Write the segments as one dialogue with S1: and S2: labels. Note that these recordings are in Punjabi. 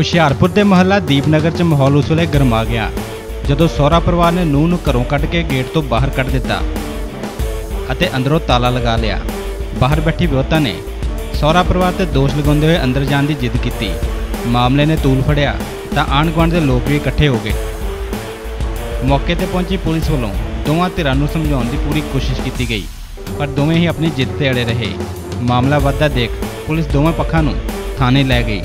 S1: ਹੁਸ਼ਿਆਰਪੁਰ ਦੇ ਮਹੱਲਾ ਦੀਪਨਗਰ 'ਚ ਮਾਹੌਲ ਉਸ ਵੇਲੇ ਗਰਮਾ ਗਿਆ, ਜਦੋਂ ਸਹੁਰਾ ਪਰਿਵਾਰ ਨੇ ਨੂੰਹ ਨੂੰ ਘਰੋਂ ਕੱਢ ਕੇ ਗੇਟ ਤੋਂ ਬਾਹਰ ਕੱਢ ਦਿੱਤਾ ਅਤੇ ਅੰਦਰੋਂ ਤਾਲਾ ਲਗਾ ਲਿਆ। ਬਾਹਰ ਬੈਠੀ ਵਿਅਹਤਾ ਨੇ ਸਹੁਰਾ ਪਰਿਵਾਰ ਤੇ ਦੋਸ਼ ਲਗਾਉਂਦੇ ਹੋਏ ਅੰਦਰ ਜਾਣ ਦੀ ਜਿੱਦ ਕੀਤੀ। ਮਾਮਲੇ ਨੇ ਤੂਲ ਫੜਿਆ ਤਾਂ ਆਂਢ ਗੁਆਂਢ ਦੇ ਲੋਕ ਵੀ ਇਕੱਠੇ ਹੋ ਗਏ। ਮੌਕੇ ਤੇ ਪਹੁੰਚੀ ਪੁਲਿਸ ਵੱਲੋਂ ਦੋਵਾਂ ਧਿਰਾਂ ਨੂੰ ਸਮਝਾਉਣ ਦੀ ਪੂਰੀ ਕੋਸ਼ਿਸ਼ ਕੀਤੀ ਗਈ, ਪਰ ਦੋਵੇਂ ਹੀ ਆਪਣੀ ਜਿੱਦ ਤੇ ਅੜੇ ਰਹੇ। ਮਾਮਲਾ ਵੱਧਦਾ ਦੇਖ ਪੁਲਿਸ ਦੋਵਾਂ ਪੱਖਾਂ ਨੂੰ ਥਾਣੇ ਲੈ ਗਈ।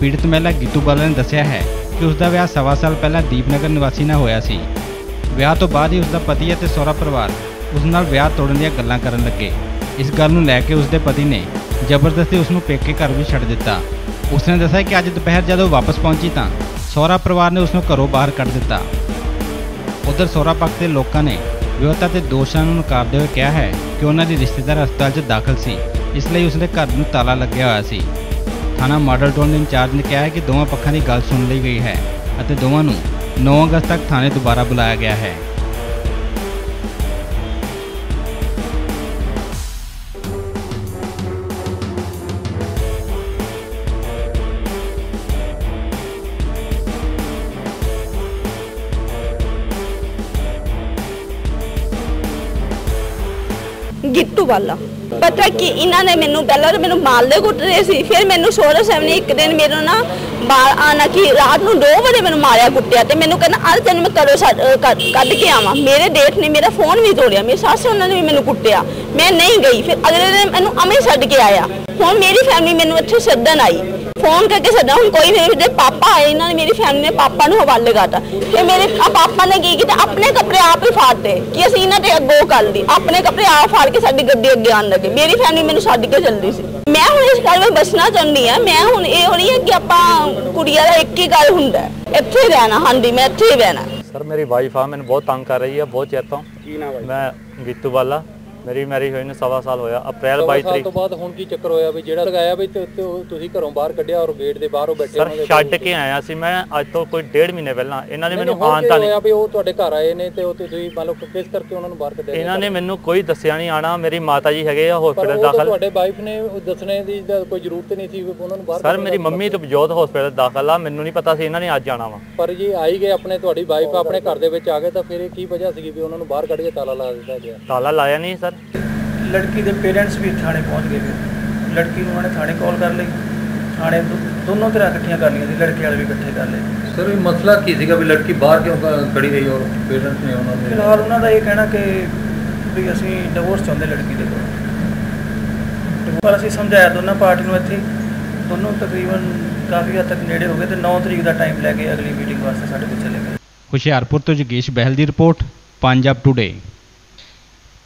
S1: ਪੀੜਤ ਮਹਿਲਾ ਗੀਤੂ ਬਾਲਾ ਨੇ ਦੱਸਿਆ ਹੈ ਕਿ ਉਸ ਦਾ ਵਿਆਹ ਸਵਾ ਸਾਲ ਪਹਿਲਾਂ ਦੀਪਨਗਰ ਨਿਵਾਸੀ ਨਾਲ ਹੋਇਆ ਸੀ। ਵਿਆਹ ਤੋਂ ਬਾਅਦ ਹੀ ਉਸ ਦਾ ਪਤੀ ਅਤੇ ਸਹੁਰਾ ਪਰਿਵਾਰ ਉਸ ਨਾਲ ਵਿਆਹ ਤੋੜਨ ਦੀਆਂ ਗੱਲਾਂ ਕਰਨ ਲੱਗੇ। ਇਸ ਗੱਲ ਨੂੰ ਲੈ ਕੇ ਉਸ ਦੇ ਪਤੀ ਨੇ ਜ਼ਬਰਦਸਤੀ ਉਸ ਨੂੰ ਪੇਕੇ ਘਰ ਵੀ ਛੱਡ ਦਿੱਤਾ। ਉਸ ਨੇ ਦੱਸਿਆ ਕਿ ਅੱਜ ਦੁਪਹਿਰ ਜਦੋਂ ਵਾਪਸ ਪਹੁੰਚੀ ਤਾਂ ਸਹੁਰਾ ਪਰਿਵਾਰ ਨੇ ਉਸ ਨੂੰ ਘਰੋਂ ਬਾਹਰ ਕੱਢ ਦਿੱਤਾ। ਉਧਰ ਸਹੁਰਾ ਪੱਖ ਦੇ ਲੋਕਾਂ ਨੇ ਵਿਆਹਤਾ ਤੇ ਦੋਸ਼ਾਂ ਨੂੰ ਨਕਾਰਦੇ ਹੋਏ ਕਿਹਾ ਹੈ ਕਿ ਉਹਨਾਂ ਦੀ ਰਿਸ਼ਤੇਦਾਰ ਹਸਪਤਾਲ 'ਚ ਦਾਖਲ ਸੀ। ਇਸ ਲਈ ਉਸਦੇ ਘਰ ਨੂੰ ਤਾਲਾ ਲੱਗਿਆ ਹੋਇਆ ਸੀ। ਥਾਣਾ ਮਾਡਲ ਟਾਊਨ ਦੇ ਇੰਚਾਰਜ ਨੇ ਕਿਹਾ ਹੈ ਕਿ ਦੋਵਾਂ ਪੱਖਾਂ ਦੀ ਗੱਲ ਸੁਣ ਲਈ ਗਈ ਹੈ ਅਤੇ ਦੋਵਾਂ ਨੂੰ 9 ਅਗਸਤ ਤੱਕ ਥਾਣੇ ਦੁਬਾਰਾ ਬੁਲਾਇਆ ਗਿਆ ਹੈ।
S2: ਗਿੱਟੂ ਵਾਲਾ। ਪਤਾ ਕਿ, ਇਹਨਾਂ ਨੇ ਮੈਨੂੰ ਪਹਿਲਾਂ ਤਾਂ ਮੈਨੂੰ ਮਾਲ ਦੇ ਸੀ, ਫਿਰ ਮੈਨੂੰ ਸੋਹਰਾ ਸਾਹਿਬ ਨੇ ਇੱਕ ਦਿਨ ਮੈਨੂੰ ਨਾ ਬਾਹਰ ਆਣਾ ਕਿ ਰਾਤ ਨੂੰ 2 ਵਜੇ ਮੈਨੂੰ ਮਾਰਿਆ ਕੁੱਟਿਆ ਤੇ ਮੈਨੂੰ ਕਹਿੰਦਾ ਅੱਜ ਤੈਨੂੰ ਮੈਂ ਕਰੋ ਕੱਢ ਕੇ ਆਵਾਂ। ਮੇਰੇ ਡੇਟ ਨੇ ਮੇਰਾ ਫੋਨ ਵੀ ਤੋੜਿਆ, ਮੇਰੀ ਸੱਸ ਉਹਨਾਂ ਨੇ ਵੀ ਮੈਨੂੰ ਕੁੱਟਿਆ। ਮੈਂ ਨਹੀਂ ਗਈ, ਫਿਰ ਅਗਲੇ ਦਿਨ ਮੈਨੂੰ ਅਮੇ ਛੱਡ ਕੇ ਆਇਆ। ਹੁਣ ਮੇਰੀ ਫੈਮਿਲੀ ਮੈਨੂੰ ਇੱਥੇ ਸੱਦਣ ਆਈ। ਫੋਨ ਕਰਕੇ ਸੱਦਾ ਹੁਣ ਕੋਈ ਮੇਰੇ ਦੇ ਪਾਪਾ ਆਏ ਇਹਨਾਂ ਨੇ ਮੇਰੀ ਫੈਮਿਲੀ ਨੇ ਪਾਪਾ ਨੂੰ ਹਵਾਲੇ ਕਰਤਾ। ਫਿਰ ਮੇਰੇ ਆ ਪਾਪਾ ਨੇ ਕੀ ਕੀਤਾ? ਆਪਣੇ ਕੱਪੜੇ ਆਪ ਹੀ ਫਾੜਤੇ ਕਿ ਅਸੀਂ ਇਹਨਾਂ ਤੇ ਅੱਗੋਂ ਕਰ ਲਈ ਆਪਣੇ ਕੱਪੜੇ ਆਪ ਫਾੜ ਕੇ ਸਾਡੀ ਗੱਡੀ ਅੱਗੇ ਆਣ ਲੱਗੇ। ਮੇਰੀ ਫੈਮਿਲੀ ਮੈਨੂੰ ਛੱਡ ਕੇ ਚੱਲਦੀ ਸੀ। ਮੈਂ ਹੁਣ ਇਸ ਘਰ ਵਿੱਚ ਬਸਣਾ ਚਾਹੁੰਦੀ ਆ ਮੈਂ ਹੁਣ ਇਹ ਹੋਣੀ ਹੈ ਕਿ ਆਪਾਂ ਕੁੜੀਆਂ ਦਾ ਇੱਕ ਹੀ ਗੱਲ ਹੁੰਦਾ ਹੈ। ਇੱਥੇ ਹੀ ਰਹਿਣਾ ਹਾਂਜੀ ਮੈਂ ਇੱਥੇ ਹੀ ਰਹਿਣਾ।
S3: ਸਰ ਮੇਰੀ ਵਾਈਫ ਆ ਮੈਨੂੰ ਬਹੁਤ ਤੰਗ ਕਰ ਰਹੀ ਹੈ ਬਹੁਤ ਚਿਰ ਤੋਂ।
S4: ਕੀ ਨਾਮ ਹੈ
S3: ਮੈਂ ਗੀਤੂ ਵਾਲਾ ਮੇਰੀ ਮੈਰਿਜ ਹੋਈ ਨੂੰ ਸਵਾ ਸਾਲ ਹੋਇਆ ਅਪ੍ਰੈਲ 22
S4: ਸਾਲ
S3: ਤਰੀਕ।
S4: ਤੋਂ ਬਾਅਦ ਹੁਣ ਕੀ ਚੱਕਰ ਹੋਇਆ ਵੀ ਜਿਹੜਾ ਲਗਾਇਆ ਵੀ ਤੁਸੀਂ ਘਰੋਂ ਬਾਹਰ ਕੱਢਿਆ ਔਰ ਗੇਟ ਦੇ ਬਾਹਰੋਂ ਬੈਠੇ
S3: ਸਰ ਛੱਡ ਕੇ ਆਇਆ ਸੀ ਮੈਂ ਅੱਜ ਤੋਂ ਕੋਈ ਡੇਢ ਮਹੀਨੇ ਪਹਿਲਾਂ ਇਹਨਾਂ ਨੇ ਮੈਨੂੰ
S4: ਕੀ
S3: ਤਾਂ ਨਹੀਂ
S4: ਹੋਇਆ ਵੀ ਉਹ ਤੁਹਾਡੇ ਘਰ ਆਏ ਨੇ ਤੇ ਉਹ ਤੁਸੀਂ ਮੰਨ ਲਓ ਕਿਸ ਕਰਕੇ ਉਹਨਾਂ ਨੂੰ ਬਾਹਰ ਕੱਢਿਆ
S3: ਇਹਨਾਂ ਨੇ ਮੈਨੂੰ ਕੋਈ ਦੱਸਿਆ ਨਹੀਂ ਆਣਾ ਮੇਰੀ ਮਾਤਾ ਜੀ ਹੈਗੇ ਆ ਹਸਪੀਟਲ ਦਾਖਲ।
S4: ਤੁਹਾਡੇ ਵਾਈਫ ਨੇ ਉਹ ਦੱਸਣੇ ਦੀ ਕੋਈ ਜ਼ਰੂਰਤ ਨਹੀਂ ਸੀ ਉਹਨਾਂ ਨੂੰ ਬਾਹਰ
S3: ਸਰ ਮੇਰੀ ਮੰਮੀ ਤੇ ਬਜੋਤ ਹਸਪੀਟਲ ਦਾਖਲ ਆ ਮੈਨੂੰ ਨਹੀਂ ਪਤਾ ਸੀ ਇਹਨਾਂ ਨੇ ਅੱਜ ਆਣਾ ਵਾ।
S4: ਪਰ ਜੀ ਆਈ ਗਏ ਆਪਣੇ ਤੁਹਾਡੀ ਵਾਈਫ ਆਪਣੇ ਘਰ ਦੇ ਵਿੱਚ ਆ ਗਏ ਤਾਂ ਫਿਰ ਇਹ ਕੀ ਵਜ੍ਹਾ ਸੀਗੀ ਵੀ ਉਹਨਾਂ ਨੂੰ ਬਾਹਰ ਕੱਢ ਕੇ ਤਾਲਾ ਲਾ ਦਿੱਤਾ ਗਿਆ?
S3: ਤਾਲਾ ਲਾਇਆ ਨਹੀਂ ਸਰ
S5: ਲੜਕੀ ਦੇ ਪੇਰੈਂਟਸ ਵੀ ਥਾਣੇ ਪਹੁੰਚ ਗਏ ਫਿਰ। ਲੜਕੀ ਨੂੰ ਉਹਨੇ ਥਾਣੇ ਕਾਲ ਕਰ ਲਈ। ਥਾਣੇ ਦੋ- ਦੋਨੋਂ ਤਰ੍ਹਾਂ ਇਕੱਠੀਆਂ ਕਰ ਲਈਆਂ ਸੀ ਲੜਕੇ ਵਾਲੇ ਵੀ ਇਕੱਠੇ ਕਰ ਲਏ।
S6: ਸਰ ਇਹ ਮਸਲਾ ਕੀ ਸੀਗਾ ਵੀ ਲੜਕੀ ਬਾਹਰ ਕਿਉਂ ਖੜੀ ਰਹੀ ਔਰ ਪੇਰੈਂਟਸ ਨੇ ਉਹਨਾਂ ਦੇ
S5: ਫਿਲਹਾਲ ਉਹਨਾਂ ਦਾ ਇਹ ਕਹਿਣਾ ਕਿ ਵੀ ਅਸੀਂ ਡਿਵੋਰਸ ਚਾਹੁੰਦੇ ਲੜਕੀ ਦੇ ਕੋਲ। ਪਰ ਅਸੀਂ ਸਮਝਾਇਆ ਦੋਨਾਂ ਪਾਰਟੀ ਨੂੰ ਇੱਥੇ। ਦੋਨੋਂ ਤਕਰੀਬਨ ਕਾਫੀ ਹੱਦ ਤੱਕ ਨੇੜੇ ਹੋ ਗਏ ਤੇ 9 ਤਰੀਕ ਦਾ ਟਾਈਮ ਲੈ ਕੇ ਅਗਲੀ ਮੀਟਿੰਗ ਵਾਸਤੇ ਸਾਡੇ ਕੋਲ ਚਲੇ ਗਏ।
S1: ਹੁਸ਼ਿਆਰਪੁਰ ਤੋਂ ਜਗੇਸ਼ ਬਹਿਲ ਦੀ ਰਿਪੋਰਟ ਪੰਜਾਬ ਟੁਡੇ